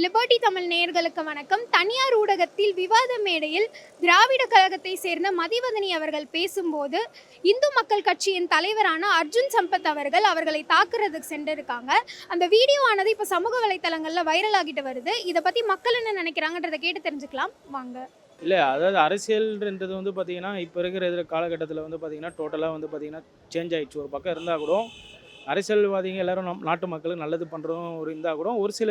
Liberty Tamil நேயர்களுக்கு வணக்கம். தனியார் ஊடகத்தில் விவாத மேடையில் திராவிட கழகத்தை சேர்ந்த மதிவதனி அவர்கள் பேசும்போது இந்து மக்கள் கட்சியின் தலைவரான அர்ஜுன் சம்பத் அவர்கள் அவர்களை தாக்குறதுக்கு சென்றிருக்காங்க. அந்த வீடியோ ஆனது இப்போ சமூக வலைத்தளங்களில் வைரல் ஆகிட்டு வருது. இதை பற்றி மக்கள் என்ன நினைக்கிறாங்கன்றதை கேட்டு தெரிஞ்சுக்கலாம். வாங்க. இல்லை அதாவது அரசியல்ன்றது வந்து பார்த்திங்கன்னா இப்போ இருக்கிற இதில் காலகட்டத்தில் வந்து பார்த்தீங்கன்னா டோட்டலாக வந்து பார்த்தீங்கன்னா சேஞ்ச் ஆகிடுச்சு ஒரு பக்கம் இருந்தால் கூட அரசியல்வாதிங்க எல்லாரும் நம் நாட்டு மக்களுக்கு நல்லது பண்ணுறதும் ஒரு இருந்தால் கூட. ஒரு சில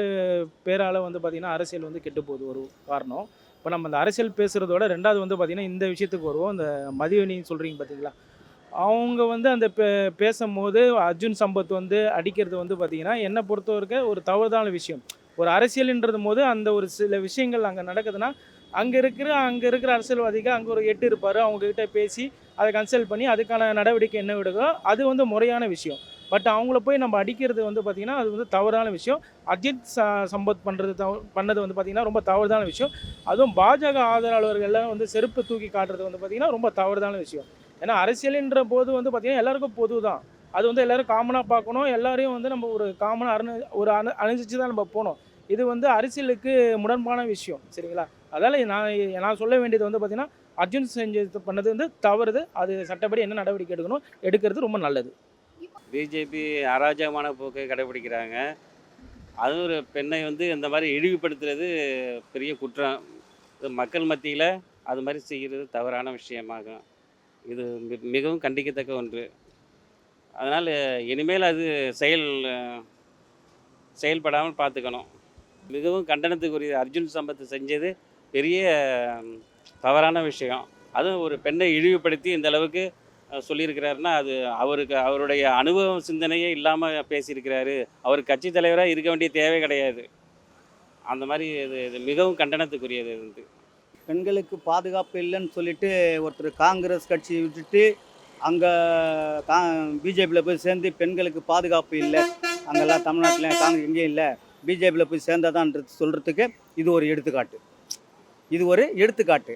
பேரால் வந்து பார்த்தீங்கன்னா அரசியல் வந்து கெட்டு போகுது ஒரு காரணம். இப்போ நம்ம அந்த அரசியல் பேசுகிறதோட ரெண்டாவது வந்து பார்த்திங்கன்னா இந்த விஷயத்துக்கு வருவோம். இந்த மதிவனி சொல்கிறீங்க பார்த்தீங்களா அவங்க வந்து அந்த பே பேசும்போது அர்ஜுன் சம்பத் வந்து அடிக்கிறது வந்து பார்த்திங்கன்னா என்னை பொறுத்தவரைக்கும் ஒரு தவறுதான விஷயம். ஒரு அரசியல்ன்றது போது அந்த ஒரு சில விஷயங்கள் அங்கே நடக்குதுன்னா அங்கே இருக்கிற அங்கே இருக்கிற அரசியல்வாதிக்கு அங்கே ஒரு எட்டு இருப்பார். அவங்கக்கிட்ட பேசி அதை கன்சல்ட் பண்ணி அதுக்கான நடவடிக்கை என்ன விடுதோ அது வந்து முறையான விஷயம். பட் அவங்கள போய் நம்ம அடிக்கிறது வந்து பார்த்திங்கன்னா அது வந்து தவறான விஷயம். அஜித் ச சம்பத் பண்ணுறது தவ பண்ணது வந்து பார்த்திங்கன்னா ரொம்ப தவறுதான விஷயம். அதுவும் பாஜக ஆதரவாளர்கள்லாம் வந்து செருப்பு தூக்கி காட்டுறது வந்து பார்த்திங்கன்னா ரொம்ப தவறுதான விஷயம். ஏன்னா அரசியலுன்ற போது வந்து பார்த்திங்கன்னா எல்லாருக்கும் பொது தான் அது வந்து எல்லோரும் காமனாக பார்க்கணும். எல்லாரையும் வந்து நம்ம ஒரு காமனாக அணு ஒரு அணு அணிஞ்சிச்சு தான் நம்ம போகணும். இது வந்து அரசியலுக்கு முரண்பான விஷயம் சரிங்களா? அதால் நான் நான் சொல்ல வேண்டியது வந்து பார்த்திங்கன்னா அர்ஜுன் செஞ்சது பண்ணது வந்து தவறுது. அது சட்டப்படி என்ன நடவடிக்கை எடுக்கணும் எடுக்கிறது ரொம்ப நல்லது. பிஜேபி அராஜகமான போக்கை கடைபிடிக்கிறாங்க. அதுவும் ஒரு பெண்ணை வந்து இந்த மாதிரி இழிவுபடுத்துறது பெரிய குற்றம். இது மக்கள் மத்தியில் அது மாதிரி செய்கிறது தவறான விஷயமாகும் இது மிகவும் கண்டிக்கத்தக்க ஒன்று. அதனால் இனிமேல் அது செயல் செயல்படாமல் பார்த்துக்கணும். மிகவும் கண்டனத்துக்குரிய அர்ஜுன் சம்பத்தை செஞ்சது பெரிய தவறான விஷயம். அதுவும் ஒரு பெண்ணை இழிவுபடுத்தி இந்த அளவுக்கு சொல்லியிருக்கிறாருன்னா அது அவருக்கு அவருடைய அனுபவம் சிந்தனையே இல்லாமல் பேசியிருக்கிறாரு. அவர் கட்சி தலைவராக இருக்க வேண்டிய தேவை கிடையாது. அந்த மாதிரி இது இது மிகவும் கண்டனத்துக்குரியது வந்து பெண்களுக்கு பாதுகாப்பு இல்லைன்னு சொல்லிட்டு ஒருத்தர் காங்கிரஸ் கட்சி விட்டுட்டு அங்கே கா பிஜேபியில் போய் சேர்ந்து பெண்களுக்கு பாதுகாப்பு இல்லை. அங்கெல்லாம் தமிழ்நாட்டில் காங்கிரஸ் எங்கேயும் இல்லை. பிஜேபியில் போய் சேர்ந்தாதான்றது சொல்கிறதுக்கு இது ஒரு எடுத்துக்காட்டு. இது ஒரு எடுத்துக்காட்டு.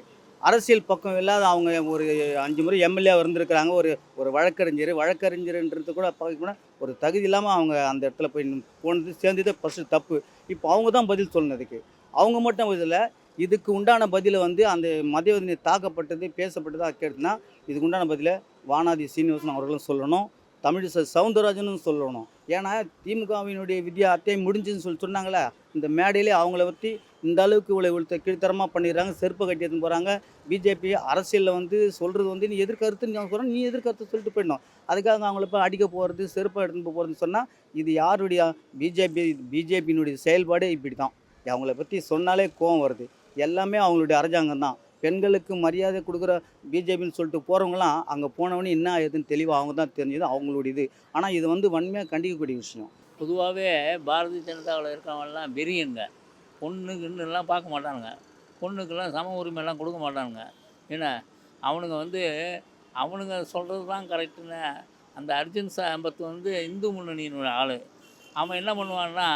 அரசியல் பக்கம் இல்லாத அவங்க ஒரு அஞ்சு முறை எம்எல்ஏ இருந்திருக்கிறாங்க ஒரு ஒரு வழக்கறிஞர் வழக்கறிஞர்ன்றது கூட பார்க்கணும் ஒரு தகுதி இல்லாமல் அவங்க அந்த இடத்துல போய் போனது சேர்ந்தது ஃபஸ்ட்டு தப்பு. இப்போ அவங்க தான் பதில் சொன்னதுக்கு அவங்க மட்டும் இதில் இதுக்கு உண்டான பதிலை வந்து அந்த மதியவதனை தாக்கப்பட்டது பேசப்பட்டது கேட்டுனா இதுக்கு உண்டான பதிலை வானாதி சீனிவாசன் அவர்களும் சொல்லணும். தமிழிசை சவுந்தரராஜனும் சொல்லணும். ஏன்னா திமுகவினுடைய வித்யா அத்தையும் முடிஞ்சுன்னு சொல்லி சொன்னாங்களே இந்த மேடையிலே அவங்கள பற்றி இந்த அளவுக்கு இவ்வளோ இவ்வளோ கீழ்த்தரமாக பண்ணிடுறாங்க செருப்பை கட்டி போகிறாங்க பிஜேபி அரசியலில் வந்து சொல்கிறது வந்து நீ எதிர்கருத்துன்னு நான் சொல்கிறேன் நீ எதிர்கருத்து சொல்லிட்டு போயிடணும். அதுக்காக அவங்கள போய் அடிக்க போகிறது செருப்பை எடுத்துன்னு போகிறதுன்னு சொன்னால் இது யாருடைய பிஜேபி பிஜேபியினுடைய செயல்பாடே இப்படி தான் அவங்கள பற்றி சொன்னாலே கோவம் வருது. எல்லாமே அவங்களுடைய அரசாங்கம் தான். பெண்களுக்கு மரியாதை கொடுக்குற பிஜேபின்னு சொல்லிட்டு போகிறவங்களாம் அங்கே போனவொடனே என்ன ஏதுன்னு தெளிவாக அவங்க தான் தெரிஞ்சது அவங்களுடைய இது. ஆனால் இது வந்து வன்மையாக கண்டிக்கக்கூடிய விஷயம். பொதுவாகவே பாரதிய ஜனதாவில் இருக்கிறவங்கலாம் வெறியங்க. பொண்ணு கிண்ணுலாம் பார்க்க மாட்டானுங்க. பொண்ணுக்கெல்லாம் சம உரிமையெல்லாம் கொடுக்க மாட்டானுங்க. ஏன்னா அவனுங்க வந்து அவனுங்க சொல்கிறது தான் கரெக்டுன்னு அந்த அர்ஜுன் சாம்பத் வந்து இந்து முன்னணியினுடைய ஆள். அவன் என்ன பண்ணுவான்னா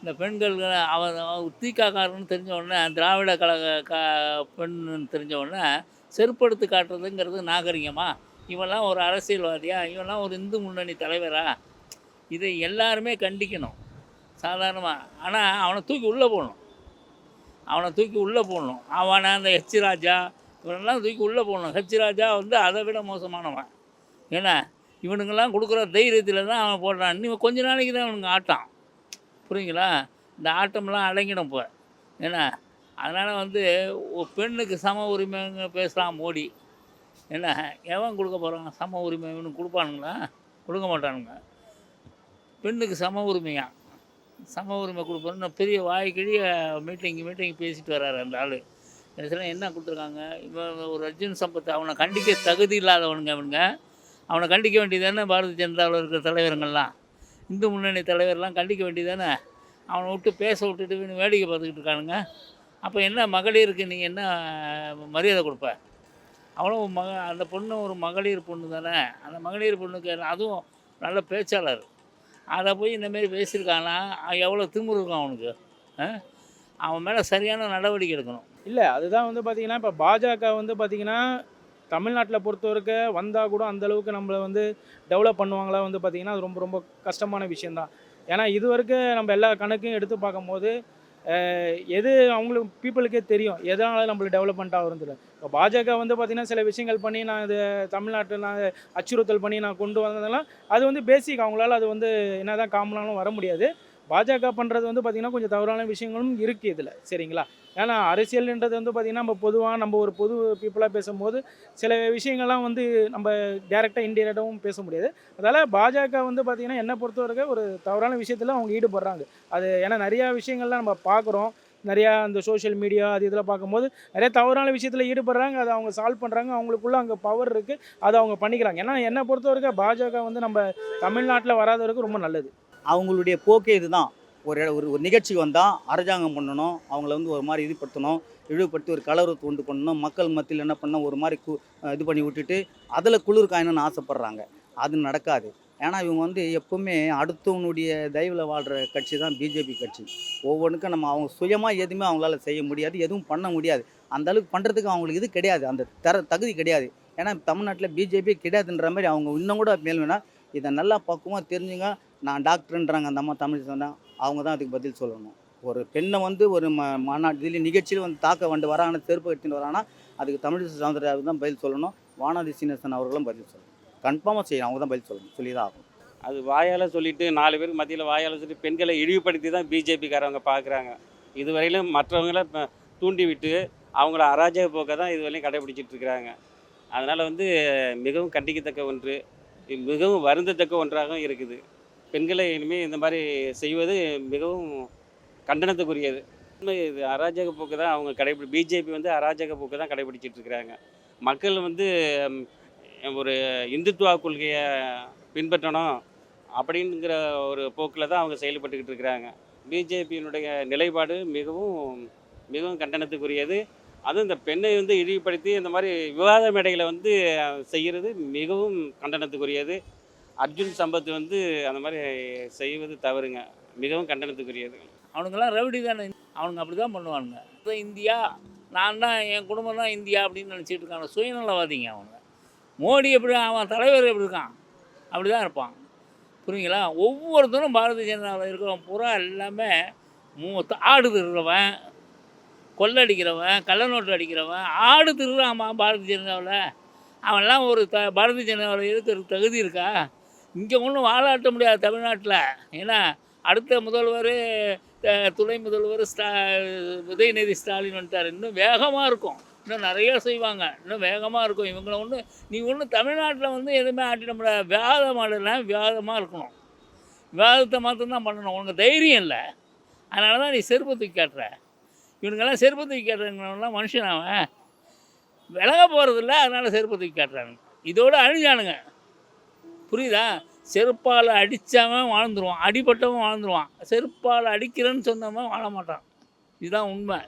இந்த பெண்கள் அவன் தீக்காக்காரன்னு தெரிஞ்ச உடனே திராவிட கழக க பெண்ணுன்னு தெரிஞ்ச உடனே செருப்படுத்து காட்டுறதுங்கிறது நாகரிகமா? இவன்லாம் ஒரு அரசியல்வாதியா? இவன்லாம் ஒரு இந்து முன்னணி தலைவரா? இதை எல்லாருமே கண்டிக்கணும். சாதாரணமாக ஆனால் அவனை தூக்கி உள்ளே போடணும். அவனை தூக்கி உள்ளே போடணும். அவனை அந்த ஹெச் ராஜா இவனெல்லாம் தூக்கி உள்ளே போடணும். ஹெச் ராஜா வந்து அதை விட மோசமானவன். ஏன்னா இவனுங்கெல்லாம் கொடுக்குற தைரியத்தில் தான் அவன் போடுறான். இவன் கொஞ்ச நாளைக்கு தான் அவனுக்கு ஆட்டம். புரியுங்களா? இந்த ஆட்டம்லாம் அடங்கிடும் இப்போ. ஏன்னா அதனால் வந்து பெண்ணுக்கு சம உரிமைங்க பேசலாம் மோடி. என்ன எவன் கொடுக்க போகிறான் சம உரிமை இவனுக்கு கொடுப்பானுங்களா? கொடுக்க மாட்டானுங்க. பெண்ணுக்கு சம உரிமையாக சம உரிமை கொடுப்போம்னு பெரிய வாய்க்கிழிய மீட்டிங் மீட்டிங் பேசிட்டு வர்றாரு அந்த ஆள். கடைசியில் என்ன கொடுத்துருக்காங்க? இவன் ஒரு அர்ஜுன் சம்பத் அவனை கண்டிக்க தகுதி இல்லாதவனுங்க அவனுங்க அவனை கண்டிக்க வேண்டியதானே பாரதிய ஜனதாவில் இருக்கிற தலைவருங்கள்லாம் இந்து முன்னணி தலைவர்லாம் கண்டிக்க வேண்டியதானே அவனை விட்டு பேச விட்டுட்டு வேடிக்கை பார்த்துக்கிட்டு இருக்கானுங்க. அப்போ என்ன மகளிருக்கு நீ என்ன மரியாதை கொடுப்ப? அவளும் மக அந்த பொண்ணு ஒரு மகளிர் பொண்ணு தானே அந்த மகளிர் பொண்ணுக்கு அதுவும் நல்ல பேச்சாளர். அதை போய் இந்தமாரி பேசியிருக்கானா? எவ்வளோ திமிரு இருக்கும் அவனுக்கு? அவன் மேலே சரியான நடவடிக்கை எடுக்கணும். இல்லை அதுதான் வந்து பார்த்தீங்கன்னா இப்போ பாஜக வந்து பார்த்திங்கன்னா தமிழ்நாட்டில் பொறுத்தவரைக்க வந்தால் கூட அந்தளவுக்கு நம்மளை வந்து டெவலப் பண்ணுவாங்களா வந்து பார்த்திங்கன்னா அது ரொம்ப ரொம்ப கஷ்டமான விஷயந்தான் ஏன்னா இது வரைக்கும் நம்ம எல்லா கணக்கையும் எடுத்து பார்க்கும்போது எது அவங்களுக்கு பீப்புளுக்கே தெரியும். எதனால நம்மளுக்கு டெவலப்மெண்ட் ஆகுறதுல இப்போ பாஜக வந்து பார்த்திங்கன்னா சில விஷயங்கள் பண்ணி நான் இது தமிழ்நாட்டில் நான் அச்சுறுத்தல் பண்ணி நான் கொண்டு வந்ததெல்லாம் அது வந்து பேசிக் அவங்களால அது வந்து என்னதான் காமனாலும் வர முடியாது. பாஜக பண்ணுறது வந்து பார்த்திங்கன்னா கொஞ்சம் தவறான விஷயங்களும் இருக்குது இதில். சரிங்களா? ஏன்னா அரசியல்ன்றது வந்து பார்த்திங்கன்னா நம்ம பொதுவாக நம்ம ஒரு பொது பீப்புளாக பேசும்போது சில விஷயங்கள்லாம் வந்து நம்ம டேரெக்டாக இன்டெரக்டாகவும் பேச முடியாது. அதால் பாஜக வந்து பார்த்திங்கன்னா என்னை பொறுத்தவரைக்கும் ஒரு தவறான விஷயத்தில் அவங்க ஈடுபடுறாங்க. அது ஏன்னா நிறையா விஷயங்கள்லாம் நம்ம பார்க்குறோம் நிறையா அந்த சோஷியல் மீடியா அது இதில் பார்க்கும்போது நிறைய தவறான விஷயத்தில் ஈடுபடுறாங்க. அதை அவங்க சால்வ் பண்ணுறாங்க அவங்களுக்குள்ள அங்கே பவர் இருக்குது அதை அவங்க பண்ணிக்கிறாங்க. ஏன்னா என்னை பொறுத்தவரைக்கும் பாஜக வந்து நம்ம தமிழ்நாட்டில் வராத வரைக்கும் ரொம்ப நல்லது. அவங்களுடைய போக்கே இதுதான். ஒரு ஒரு ஒரு நிகழ்ச்சிக்கு வந்தால் அரசாங்கம் பண்ணணும் அவங்கள வந்து ஒரு மாதிரி இதுபடுத்தணும் இழிவுபடுத்தி ஒரு கலவரத்தை உண்டு பண்ணணும் மக்கள் மத்தியில் என்ன பண்ணணும் ஒரு மாதிரி கு இது பண்ணி விட்டுட்டு அதில் குளிர் காயணும்னு ஆசைப்பட்றாங்க. அது நடக்காது. ஏன்னா இவங்க வந்து எப்பவுமே அடுத்தவனுடைய தயவில் வாழ்கிற கட்சி தான் பிஜேபி கட்சி. ஒவ்வொன்றுக்கும் நம்ம அவங்க சுயமாக எதுவுமே அவங்களால செய்ய முடியாது எதுவும் பண்ண முடியாது. அந்த அளவுக்கு பண்ணுறதுக்கு அவங்களுக்கு இது கிடையாது. அந்த தர தகுதி கிடையாது. ஏன்னா தமிழ்நாட்டில் பிஜேபி கிடையாதுன்ற மாதிரி அவங்க இன்னும் கூட மேல்வேனா இதை நல்லா பக்குவமாக தெரிஞ்சுங்க நான் டாக்டர்ன்றாங்க அந்த அம்மா தமிழ் சொன்னால் அவங்க தான் அதுக்கு பதில் சொல்லணும். ஒரு பெண்ணை வந்து ஒரு ம மாநாட்டு நிகழ்ச்சியில் வந்து தாக்க வந்து வராங்கன்னா செருப்பு எடுத்துன்னு வராங்கன்னா அதுக்கு தமிழிசை சவுந்தரராஜ் தான் பதில் சொல்லணும். வானதி சீனிவாசன் அவர்களும் பதில் சொல்லணும். கன்ஃபார்மாக செய்யணும் அவங்க தான் பதில் சொல்லணும். சொல்லி தான் ஆகும் அது வாயால் சொல்லிட்டு நாலு பேர் மத்தியில் வாயால் சொல்லி பெண்களை இழிவுபடுத்தி தான் பிஜேபிக்காரவங்க பார்க்குறாங்க இதுவரையிலும் மற்றவங்கள தூண்டிவிட்டு தூண்டி விட்டு அவங்கள அராஜக போக்கை தான் இதுவரையும் கடைபிடிச்சிட்டு இருக்கிறாங்க அதனால் வந்து மிகவும் கண்டிக்கத்தக்க ஒன்று மிகவும் வருந்தத்தக்க ஒன்றாகவும் இருக்குது. பெண்களை இனிமேல் இந்த மாதிரி செய்வது மிகவும் கண்டனத்துக்குரியது. இது அராஜக போக்கு தான் அவங்க கடைபிடி பிஜேபி வந்து அராஜக போக்கு தான் கடைபிடிச்சிட்டு இருக்கிறாங்க. மக்கள் வந்து ஒரு இந்துத்துவா கொள்கையை பின்பற்றணும் அப்படிங்கிற ஒரு போக்கில் தான் அவங்க செயல்பட்டுக்கிட்டு இருக்கிறாங்க. பிஜேபியினுடைய நிலைப்பாடு மிகவும் மிகவும் கண்டனத்துக்குரியது. அதுவும் இந்த பெண்ணை வந்து இழிவுபடுத்தி இந்த மாதிரி விவாத மேடைகளை வந்து செய்கிறது மிகவும் கண்டனத்துக்குரியது. அர்ஜுன் சம்பத் வந்து அந்த மாதிரி செய்வது தவறுங்க. மிகவும் கண்டனத்துக்குரியது. அவனுங்கெல்லாம் ரவுடி தானே. அவனுங்க அப்படி தான் பண்ணுவானுங்க. இப்போ இந்தியா நான் தான் என் குடும்பம் தான் இந்தியா அப்படின்னு நினச்சிட்டு இருக்காங்க. சுயநலவாதிங்க அவங்க. மோடி எப்படி அவன் தலைவர் எப்படி இருக்கான்? அப்படி தான் இருப்பான். புரியுங்களா? ஒவ்வொருத்தரும் பாரதிய ஜனதாவில் இருக்கிறவன் பூரா எல்லாமே மூ ஆடு திருடுறவன் கொள்ளடிக்கிறவன் கள்ள நோட்டு அடிக்கிறவன் ஆடு திருடுறாமா பாரதிய ஜனதாவில். அவன்லாம் ஒரு த பாரதிய ஜனதாவில் இருக்கிற தகுதி இருக்கா? இங்கே ஒன்றும் வாழாட்ட முடியாது தமிழ்நாட்டில். ஏன்னா அடுத்த முதல்வர் துணை முதல்வர் ஸ்டா உதயநிதி ஸ்டாலின் வந்துட்டார். இன்னும் வேகமாக இருக்கும். இன்னும் நிறைய செய்வாங்க. இன்னும் வேகமாக இருக்கும். இவங்கள ஒன்று நீ ஒன்றும் தமிழ்நாட்டில் வந்து எதுவுமே ஆட்டிட முடியாது. வியாதம் ஆடலாம் வியாதமாக இருக்கணும். விவாதத்தை மாத்திரம் பண்ணணும். உனக்கு தைரியம் இல்லை. அதனால தான் நீ செருப்பு தூக்கி காட்டுற. இவனுங்கெல்லாம் செருப்பு தூக்கி காட்டுறவங்களாம் மனுஷன் அவன். விலக போகிறதில்ல அதனால் செருப்பு தூக்கி காட்டுறாங்க இதோடு அழிஞ்சானுங்க. புரியுதா? செருப்பால் அடித்தவன் வாழ்ந்துருவான். அடிபட்டவன் வாழ்ந்துருவான். செருப்பால் அடிக்கிறேன்னு சொன்னவன் வாழ மாட்டான். இதுதான் உண்மை.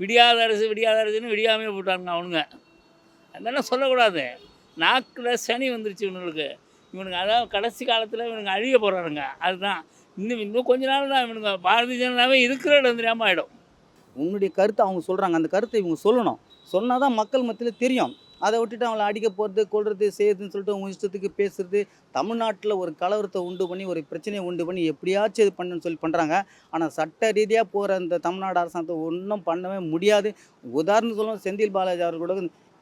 விடியாத அரசு விடியாத அரசுன்னு விடியாமே போட்டானுங்க அவனுங்க. அதெல்லாம் சொல்லக்கூடாது. நாக்கில் சனி வந்துருச்சு இவனுங்களுக்கு. இவனுங்க அதாவது கடைசி காலத்தில் இவனுங்க அழிய போகிறானுங்க அதுதான். இன்னும் இன்னும் கொஞ்ச நாள் தான் இவனுங்க. பாரதிய ஜனதாவே இருக்கிற இடம் தெரியாமல் ஆகிடும் உன்னுடைய கருத்தை அவங்க சொல்கிறாங்க அந்த கருத்தை இவங்க சொல்லணும். சொன்னால் தான் மக்கள் மத்தியில் தெரியும். அதை விட்டுட்டு அவங்கள அடிக்க போகிறது கொள்வது செய்யுதுன்னு சொல்லிட்டு அவங்க இஷ்டத்துக்கு பேசுறது தமிழ்நாட்டில் ஒரு கலவரத்தை உண்டு பண்ணி ஒரு பிரச்சனையை உண்டு பண்ணி எப்படியாச்சும் இது பண்ணுன்னு சொல்லி பண்ணுறாங்க ஆனால் சட்ட ரீதியாக போகிற அந்த தமிழ்நாடு அரசாங்கத்தை ஒன்றும் பண்ணவே முடியாது. உதாரணம் சொல்லணும் செந்தில் பாலாஜி அவர் கூட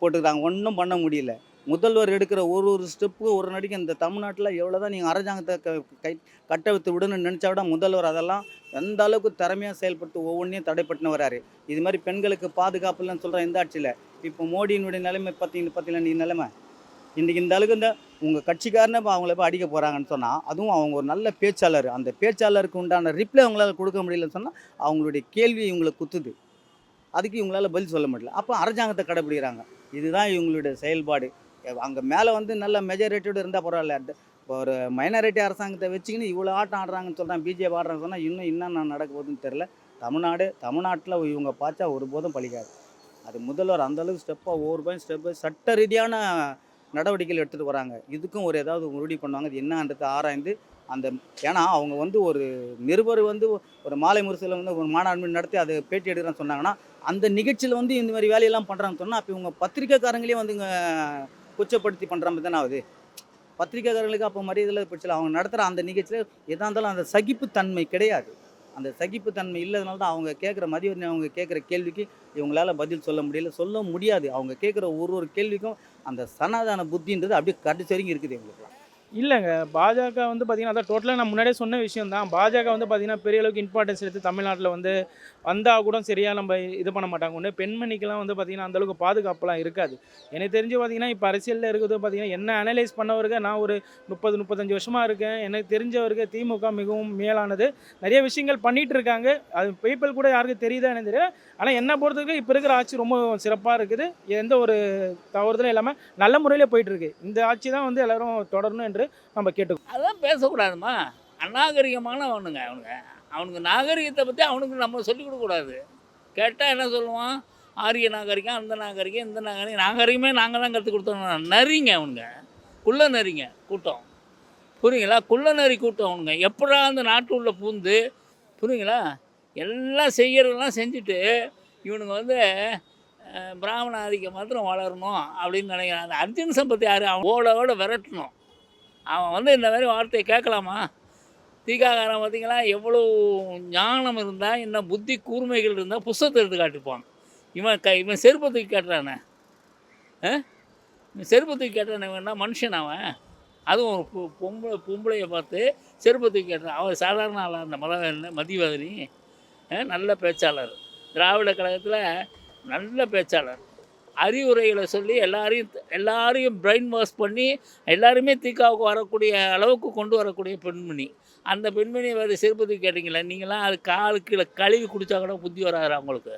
போட்டுக்கிறாங்க. ஒன்றும் பண்ண முடியல. முதல்வர் எடுக்கிற ஒரு ஒரு ஸ்டெப்புக்கு ஒரு நடிகை இந்த தமிழ்நாட்டில் எவ்வளோ தான் நீங்கள் அரசாங்கத்தை க கை கட்ட வைத்து விடணும்னு நினச்சா விட முதல்வர் அதெல்லாம் எந்த அளவுக்கு திறமையாக செயல்பட்டு ஒவ்வொன்றையும் தடைப்பட்டுன்னு வராரு. இது மாதிரி பெண்களுக்கு பாதுகாப்பு இல்லைன்னு சொல்கிறேன் இந்த ஆட்சியில். இப்போ மோடியினுடைய நிலைமை பார்த்தீங்கன்னு பார்த்தீங்களா நீ நிலைமை? இன்றைக்கி இந்த அளவுக்கு இந்த உங்கள் கட்சிக்காரனை இப்போ அவங்கள போய் அடிக்க போகிறாங்கன்னு சொன்னால் அதுவும் அவங்க ஒரு நல்ல பேச்சாளர். அந்த பேச்சாளருக்கு உண்டான ரிப்ளை அவங்களால கொடுக்க முடியலன்னு சொன்னால் அவங்களுடைய கேள்வி இவங்களை குத்துது. அதுக்கு இவங்களால பதில் சொல்ல முடியல. அப்போ அரசாங்கத்தை கடைபிடிக்கிறாங்க. இதுதான் இவங்களுடைய செயல்பாடு. அங்கே மேலே வந்து நல்ல மெஜாரிட்டியோடு இருந்தால் பரவாயில்ல. அந்த இப்போ ஒரு மைனாரிட்டி அரசாங்கத்தை வச்சுக்கின்னு இவ்வளோ ஆட்டம் ஆடுறாங்கன்னு சொல்கிறாங்க பிஜேபி ஆடுறாங்கன்னு சொன்னால் இன்னும் என்ன நடக்க போகுதுன்னு தெரில தமிழ்நாடு தமிழ்நாட்டில் இவங்க பார்த்தா ஒருபோதும் பழிக்காது அது முதல்வர் அந்த அளவுக்கு ஸ்டெப்பாக ஒவ்வொரு பாயிண்ட் ஸ்டெப்பு சட்ட ரீதியான நடவடிக்கைகள் எடுத்துகிட்டு வராங்க. இதுக்கும் ஒரு ஏதாவது உறுதி பண்ணுவாங்க. அது என்னன்றது ஆராய்ந்து அந்த ஏன்னா அவங்க வந்து ஒரு நிருபர் வந்து ஒரு மாலை முரசில் வந்து ஒரு மாநாடு நடத்தி அதை பேட்டி எடுக்கிறான்னு சொன்னாங்கன்னா அந்த நிகழ்ச்சியில் வந்து இந்த மாதிரி வேலையெல்லாம் பண்ணுறாங்கன்னு சொன்னால் அப்போ இவங்க பத்திரிக்கைக்காரங்களே வந்து இங்கே கொச்சப்படுத்தி பண்ணுற மாதிரி தானே ஆகுது. பத்திரிக்கைக்காரர்களுக்கு அப்போ மரியாதை பிரச்சனை. அவங்க நடத்துகிற அந்த நிகழ்ச்சியில் எதாக இருந்தாலும் அந்த சகிப்புத்தன்மை கிடையாது. அந்த சகிப்புத்தன்மை இல்லாதனால தான் அவங்க கேட்குற மதிவதனி அவங்க கேட்குற கேள்விக்கு இவங்களால் பதில் சொல்ல முடியல. சொல்ல முடியாது. அவங்க கேட்குற ஒரு ஒரு கேள்விக்கும் அந்த சனாதான புத்தின்றது அப்படியே கடைசி வரைக்கும் இருக்குது எங்களுக்குலாம் இல்லைங்க பாஜக வந்து பார்த்திங்கன்னா அதான் டோட்டலாக நான் முன்னாடியே சொன்ன விஷயம் தான் பாஜக வந்து பார்த்தீங்கன்னா பெரிய அளவுக்கு இம்பார்ட்டன்ஸ் எடுத்து தமிழ்நாட்டில் வந்து வந்தால் கூட சரியாக நம்ம இது பண்ண மாட்டாங்க. ஒன்று பெண்மணிக்கெல்லாம் வந்து பார்த்திங்கன்னா அந்தளவுக்கு பாதுகாப்புலாம் இருக்காது. எனக்கு தெரிஞ்சு பார்த்திங்கன்னா இப்போ அரசியலில் இருக்கிறது பார்த்தீங்கன்னா என்ன அனலைஸ் பண்ணவருக்கு நான் ஒரு முப்பது முப்பத்தஞ்சு வருஷமாக இருக்கேன். எனக்கு தெரிஞ்சவருக்கு திமுக மிகவும் மேலானது. நிறைய விஷயங்கள் பண்ணிகிட்டு இருக்காங்க. அது பீப்பிள் கூட யாருக்கும் தெரியுதா எனக்கு தெரியல. ஆனால் என்னை பொறுத்தவரைக்கும் இப்போ இருக்கிற ஆட்சி ரொம்ப சிறப்பாக இருக்குது. எந்த ஒரு தவறுதலும் இல்லாமல் நல்ல முறையில் போயிட்டுருக்கு இந்த ஆட்சி தான் வந்து எல்லோரும் தொடரணும் என்று நம்ம கேட்டு அதெல்லாம் பேசக்கூடாதுமா. அநாகரிகமான அவனுங்க அவனுங்க. அவனுக்கு நாகரிகத்தை பற்றி அவனுக்கு நம்ம சொல்லிக் கொடுக்கக்கூடாது கேட்டால் என்ன சொல்லுவான்? ஆரிய நாகரிகம் அந்த நாகரிகம் இந்த நாகரிகம். நாகரிகமே நாங்கள் தான் கற்றுக் கொடுத்தோம். நரிங்க அவனுங்க. குள்ள நரிங்க கூட்டம். புரியுங்களா? குள்ள நரி கூட்டம் அவனுங்க. எப்படா அந்த நாட்டு உள்ள பூந்து புரியுங்களா? எல்லாம் செய்யறதெல்லாம் செஞ்சுட்டு இவனுங்க வந்து பிராமண ஆதிக்கம் மாத்திரம் வளரணும் அப்படின்னு நினைக்கிறான் அந்த அர்ஜுன் சம்பத் யார்? அவன் ஓட ஓட விரட்டணும். அவன் வந்து இந்த மாதிரி வார்த்தையை கேட்கலாமா? தீகாக்காரன் பார்த்தீங்களா? எவ்வளோ ஞானம் இருந்தால் என்ன புத்தி கூர்மைகள் இருந்தால் புஸ்தத்தை எடுத்து காட்டிப்பான். இவன் க இவன் செருப்பை தூக்கி காட்டுறானே. இவன் செருப்பை தூக்கி காட்டுறானே. மனுஷன் அவன்? அதுவும் ஒரு பொம்பளை பொம்பளையை பார்த்து செருப்பை தூக்கி காட்டுறான். அவன் சாதாரண ஆளாக அந்த மத மதிவாதிரி ஆ, நல்ல பேச்சாளர். திராவிட கழகத்தில் நல்ல பேச்சாளர். அறிவுரைகளை சொல்லி எல்லாரையும் எல்லாரையும் பிரெயின் வாஷ் பண்ணி எல்லாருமே தீக்காவுக்கு வரக்கூடிய அளவுக்கு கொண்டு வரக்கூடிய பெண்மணி. அந்த பெண்மணி வேறு சிறுபதி கேட்டிங்களா நீங்களாம் அது காலுக்கு கீழே கழுவி குடித்தா கூட புத்தி வராது அவங்களுக்கு